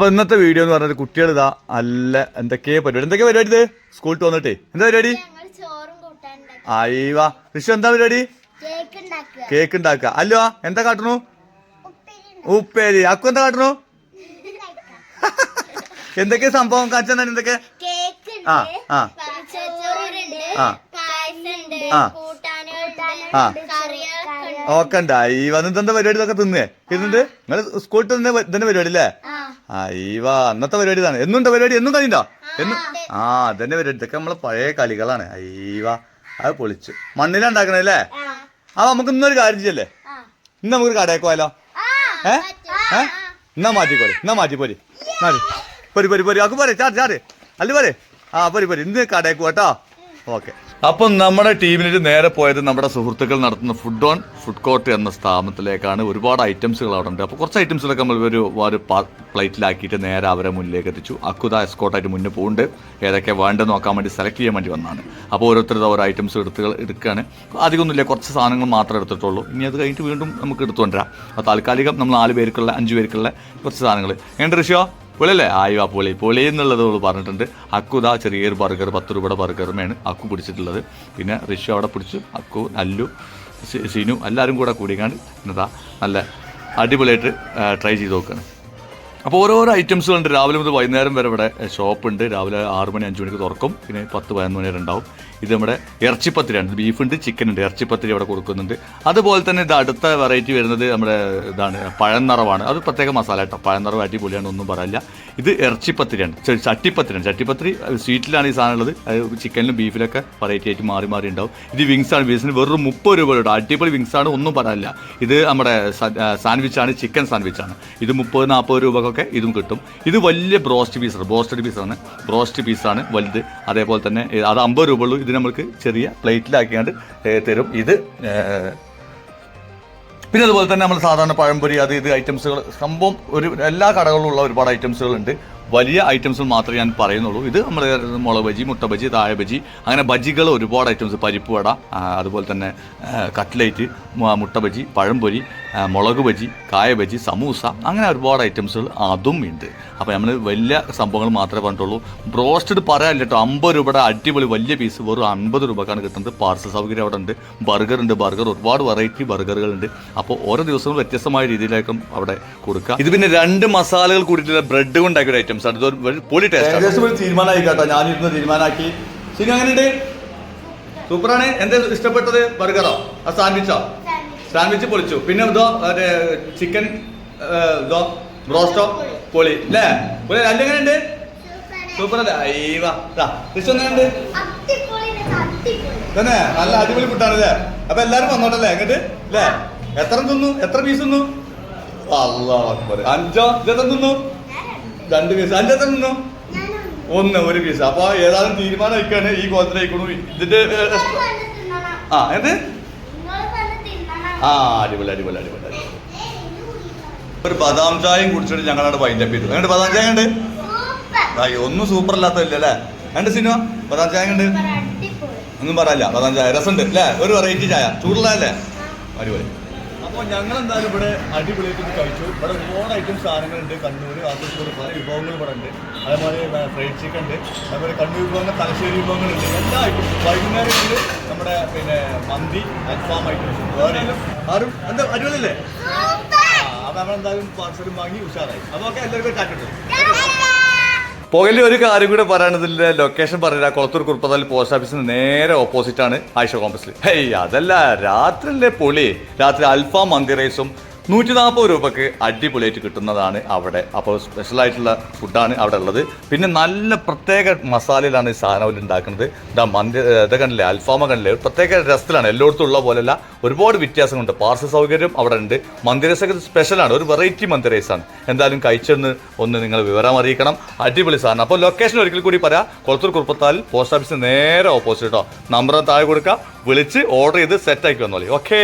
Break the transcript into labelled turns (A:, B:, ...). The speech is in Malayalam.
A: അപ്പൊ ഇന്നത്തെ വീഡിയോ എന്ന് പറഞ്ഞാൽ കുട്ടികൾ ഇതാ അല്ല എന്തൊക്കെയാ പരിപാടി. എന്തൊക്കെ പരിപാടി ഇത്? സ്കൂളിൽ വന്നിട്ടേ. എന്താ പരിപാടി? അയ്യവാ. ഋഷു എന്താ പരിപാടി?
B: കേക്ക് ഉണ്ടാക്കുക.
A: കേക്ക് അല്ലോ എന്താ കാട്ടണു?
B: ഉപ്പേരി.
A: അക്കു എന്താ കാട്ടണു? എന്തൊക്കെ സംഭവം? കാണിച്ചാൽ എന്തൊക്കെ? ആ, ആ. ആ. ആ. ആ. ഓക്കെ ഉണ്ടായി വന്നിട്ട് എന്താ പരിപാടി ഇതൊക്കെ തിന്നേ ഇരുന്നിട്ട് നിങ്ങൾ സ്കൂളിൽ തന്നെ പരിപാടി അല്ലേ? അയ്യവാ അന്നത്തെ പരിപാടി ഇതാണ് എന്നുണ്ടോ പരിപാടി എന്നും കഴിഞ്ഞാ എന്നും? ആ അതന്നെ പരിപാടി. ഇതൊക്കെ നമ്മളെ പഴയ കളികളാണ്. അയ്യവാ അത് പൊളിച്ചു. മണ്ണിലാണ്ടാക്കണേ അല്ലേ?
B: ആ.
A: നമുക്ക് ഇന്നൊരു കാര്യം ചെയ്യല്ലേ? ഇന്ന് നമുക്കൊരു കടയിൽ പോയാലോ? ഏ? ഏ? എന്നാ മാറ്റിക്കോളി എന്നാ മാറ്റി പോരി. മാറി പൊരി പൊരി പൊരി. ആക്ക് പോരെ ചാറ് ചാറ് അല്ല പോരെ. ആ പൊരി പൊരി. ഇന്ന് കടയിൽ പോട്ടോ ഓക്കെ. അപ്പം നമ്മുടെ ടീമിന് നേരെ പോയത് നമ്മുടെ സുഹൃത്തുക്കൾ നടത്തുന്ന ഫുഡ് ഓൺ ഫുഡ് കോർട്ട് എന്ന സ്ഥാപനത്തിലേക്കാണ്. ഒരുപാട് ഐറ്റംസുകൾ അവിടെ ഉണ്ട്. അപ്പോൾ കുറച്ച് ഐറ്റംസുകളൊക്കെ നമ്മൾ ഒരു ഒരു പ്ലേറ്റിലാക്കിയിട്ട് നേരെ അവരെ മുന്നിലേക്ക് എത്തിച്ചു. അക്കുത എസ്കോട്ടായിട്ട് മുന്നേ പോകുന്നുണ്ട് ഏതൊക്കെ വേണ്ടത് നോക്കാൻ വേണ്ടി സെലക്ട് ചെയ്യാൻ വേണ്ടി വന്നാണ്. അപ്പോൾ ഓരോരുത്തരും ഓരോ ഐറ്റംസ് എടുത്ത് എടുക്കുകയാണ് അധികമൊന്നുമില്ല കുറച്ച് സാധനങ്ങൾ മാത്രമേ എടുത്തിട്ടുള്ളൂ. ഇനി അത് കഴിഞ്ഞിട്ട് വീണ്ടും നമുക്ക് എടുത്തുകൊണ്ടിരാം അപ്പോൾ താൽക്കാലികം നമ്മൾ നാല് പേർക്കുള്ള അഞ്ച് പേർക്കുള്ള കുറച്ച് സാധനങ്ങൾ. എങ്ങനെ ഋഷിയോ? പൊളിയല്ലേ ആയിവാ പൊളി. പൊളി എന്നുള്ളത് അവൾ പറഞ്ഞിട്ടുണ്ട്. അക്കു ഇതാ ചെറിയൊരു ബർഗർ പത്ത് രൂപയുടെ ബർഗറുമാണ് അക്കു പിടിച്ചിട്ടുള്ളത്. പിന്നെ റിഷു അവിടെ പിടിച്ചു. അക്കു അല്ലു സിനു എല്ലാവരും കൂടെ കൂടിക്കാണ്ട് ഇന്നതാ നല്ല അടിപൊളിയായിട്ട് ട്രൈ ചെയ്ത് നോക്കുകയാണ് അപ്പോൾ ഓരോരോ ഐറ്റംസുകളുണ്ട് രാവിലെ മുതൽ വൈകുന്നേരം വരെ ഇവിടെ ഷോപ്പുണ്ട് രാവിലെ ആറ് മണി അഞ്ച് മണിക്ക് തുറക്കും. പിന്നെ പത്ത് പതിനൊന്ന് മണി വരെ ഉണ്ടാവും. ഇത് നമ്മുടെ ഇറച്ചിപ്പത്തിരിയാണ്. ബീഫുണ്ട് ചിക്കൻ ഉണ്ട് ഇറച്ചിപ്പത്തിരി അവിടെ കൊടുക്കുന്നുണ്ട്. അതുപോലെ തന്നെ ഇത് അടുത്ത വെറൈറ്റി വരുന്നത് നമ്മുടെ ഇതാണ് പഴം നിറവാണ് അത് പ്രത്യേക മസാല കേട്ടോ പഴം നിറവ് അടിപൊളിയാണ് ഒന്നും പറയില്ല. ഇത് ഇറച്ചിപ്പത്തിരിയാണ്. ചട്ടിപ്പത്തിരിയാണ്. ചട്ടിപ്പത്തിരി സ്വീറ്റിലാണ് ഈ സാധനം ഉള്ളത്. ചിക്കനിലും ബീഫിലൊക്കെ വെറൈറ്റി ആയിട്ട് മാറി മാറി ഉണ്ടാവും. ഇത് വിങ്സ് ആണ്. ബീഫിന് വെറും മുപ്പത് രൂപ കേട്ടോ അടിപൊളി വിങ്സ് ആണ് ഒന്നും പറയില്ല. ഇത് നമ്മുടെ സാൻഡ്വിച്ച് ആണ് ചിക്കൻ സാൻഡ്വിച്ച് ആണ്. ഇത് മുപ്പത് നാൽപ്പത് രൂപക്കൊക്കെ ഇതും കിട്ടും. ഇത് വലിയ ബ്രോസ്റ്റ് പീസാണ് ബ്രോസ്റ്റഡ് പീസാണ് ബ്രോസ്റ്റ് പീസാണ് വലുത്. അതേപോലെ തന്നെ അത് അമ്പത് രൂപ ഉള്ളൂ. ഇത് നമുക്ക് ചെറിയ പ്ലേറ്റിലാക്കിയാണ്ട് തരും. ഇത് പിന്നെ അതുപോലെ തന്നെ നമ്മൾ സാധാരണ പഴംപൊരി അത് ഇത് ഐറ്റംസുകൾ സംഭവം ഒരു എല്ലാ കടകളിലും ഉള്ള ഒരുപാട് ഐറ്റംസുകളുണ്ട്. വലിയ ഐറ്റംസ് മാത്രമേ ഞാൻ പറയുന്നുള്ളൂ. ഇത് നമ്മൾ മുളക് ബജി മുട്ട ബജി താഴെ ബജി അങ്ങനെ ബജികൾ ഒരുപാട് ഐറ്റംസ് പരിപ്പ് വട അതുപോലെ തന്നെ കട്ട്ലേറ്റ് മുട്ട ബജി പഴംപൊരി മുളക് ബജി കായ ബജി സമൂസ അങ്ങനെ ഒരുപാട് ഐറ്റംസുകൾ അതും ഉണ്ട്. അപ്പോൾ നമ്മൾ വലിയ സംഭവങ്ങൾ മാത്രമേ പറഞ്ഞിട്ടുള്ളൂ. ബ്രോസ്റ്റഡ് പറയാനില്ല കേട്ടോ. അമ്പത് രൂപയുടെ അടിപൊളി വലിയ പീസ് വെറും അൻപത് രൂപക്കാണ് കിട്ടുന്നത്. പാർസൽ സൗകര്യം അവിടെ ഉണ്ട്. ബർഗർ ഉണ്ട്. ബർഗർ ഒരുപാട് വെറൈറ്റി ബർഗറുകളുണ്ട് അപ്പോൾ ഓരോ ദിവസവും വ്യത്യസ്തമായ രീതിയിലായിരിക്കും അവിടെ കൊടുക്കുക. ഇത് പിന്നെ രണ്ട് മസാലകൾ കൂടിയിട്ടുള്ള ബ്രെഡ് കൊണ്ടാക്കിയ ഐറ്റംസ് ആണ്. ഇതൊരു പൊളി ടേസ്റ്റ് തീരുമാനമായി കേട്ടോ ഞാനിരുന്ന് തീരുമാനമാക്കി. ശരി അങ്ങനെയുണ്ട്. സൂപ്പറാണ്. എന്താ ഇഷ്ടപ്പെട്ടത്? ബർഗറോ? ആ സാൻഡ്വിച്ചോ സാൻഡ്വിച്ച് പൊളിച്ചു. പിന്നെ ഇതോ ചിക്കൻ ഇതോ ബ്രോസ്റ്റോ പൊളി അല്ലേ പൊളി രണ്ടെങ്ങനെയുണ്ട് സൂപ്പർ അല്ലേ അയ്യവാ തന്നെ നല്ല അടിപൊളി ഫുഡാണ് അല്ലേ അപ്പൊ എല്ലാരും വന്നോട്ടല്ലേ എങ്ങോട്ട്? അല്ലേ എത്ര തിന്നു? എത്ര പീസ് തിന്നു? അല്ലാഹു അക്ബർ. അഞ്ചോ? ഇതെത്ര തിന്നു? രണ്ട് പീസ് അഞ്ചെത്ര തിന്നു? ഒന്ന് ഒരു പീസ് അപ്പൊ ഏതായാലും തീരുമാനം വയ്ക്കാണ് ഈ കോലത്തിലേക്കണു ഇതിന്റെ ആ എന്ത്? ആ അടിപൊളി അടിപൊളി അടിപൊളി അടിപൊളി. ഒരു ബദാം ചായയും കുടിച്ചിട്ട് വൈൻഡ് അപ്പ് ചെയ്തു. അങ്ങോട്ട് ബദാം ചായ ഉണ്ട് ഒന്നും സൂപ്പർ അല്ലാത്തല്ലേ അല്ലേ? രണ്ട് സിനിമ ബദാം ചായ ഉണ്ട് ഒന്നും പറയല്ല ബദാം ചായ. രസമുണ്ട് അല്ലേ? ഒരു വെറൈറ്റി ചായ. ചൂടുള്ളതല്ലേ? അടിപൊളി. അപ്പോൾ ഞങ്ങൾ എന്തായാലും ഇവിടെ അടിപൊളിയായിട്ട് കഴിച്ചു. ഇവിടെ ഒരുപാട് ഐറ്റം സാധനങ്ങളുണ്ട്. കണ്ണൂർ കാസർഗോഡ് പല വിഭവങ്ങൾ ഇവിടെ ഉണ്ട്. അതേപോലെ ഫ്രൈഡ് ചിക്കൻ ഉണ്ട്. അതേപോലെ കണ്ണൂർ വിഭവങ്ങൾ തലശ്ശേരി വിഭവങ്ങളുണ്ട് എല്ലാ ഐറ്റംസും വൈകുന്നേരങ്ങളിൽ നമ്മുടെ പിന്നെ മന്തി അൽഫാം ഐറ്റംസും. വേറെ ആരും? എന്താ അടിപൊളിയല്ലേ?
B: സൂപ്പർ
A: അപ്പൊ നമ്മളെന്തായാലും പാർസലും വാങ്ങി ഉഷാറായി. അപ്പൊ ഓക്കെ എല്ലാവർക്കും ടാറ്റ പുകലിൽ ഒരു കാര്യം കൂടെ പറയാനതില്ല ലൊക്കേഷൻ പറയുക കൊളത്തൂർ കുറുപ്പതാൽ പോസ്റ്റ് ഓഫീസിന് നേരെ ഓപ്പോസിറ്റ് ആണ് ആയിഷ കോംപ്ലക്സിൽ അതല്ല രാത്രിയിലെ പൊളി? രാത്രി അൽഫാം മന്തി റൈസും നൂറ്റി നാൽപ്പത് രൂപക്ക് അടിപൊളിയായിട്ട് കിട്ടുന്നതാണ് അവിടെ. അപ്പോൾ സ്പെഷ്യൽ ആയിട്ടുള്ള ഫുഡാണ് അവിടെ ഉള്ളത്. പിന്നെ നല്ല പ്രത്യേക മസാലയിലാണ് ഈ സാധനം അവർ ഉണ്ടാക്കുന്നത്. ഇതാ മന്തി ഇതൊക്കെ കണ്ടില്ലേ? അൽഫാമ കണ്ടില്ലേ? പ്രത്യേക രസത്തിലാണ്. എല്ലായിടത്തും ഉള്ള പോലെയല്ല. ഒരുപാട് വ്യത്യാസങ്ങളുണ്ട്. പാർസൽ സൗകര്യം അവിടെ ഉണ്ട്. മന്തി റൈസൊക്കെ സ്പെഷ്യലാണ് ഒരു വെറൈറ്റി മന്തി റൈസാണ് എന്തായാലും കഴിച്ചെന്ന് ഒന്ന് നിങ്ങൾ വിവരം അറിയിക്കണം. അടിപൊളി സാധനം. അപ്പോൾ ലൊക്കേഷൻ ഒരിക്കൽ കൂടി പറയാം. കൊളത്തൂർ കുറുപ്പത്താൽ പോസ്റ്റ് ഓഫീസിന് നേരെ ഓപ്പോസിറ്റ് കേട്ടോ നമ്പർ താഴെ കൊടുക്കുക വിളിച്ച് ഓർഡർ ചെയ്ത് സെറ്റാക്കി വന്നോളി. ഓക്കേ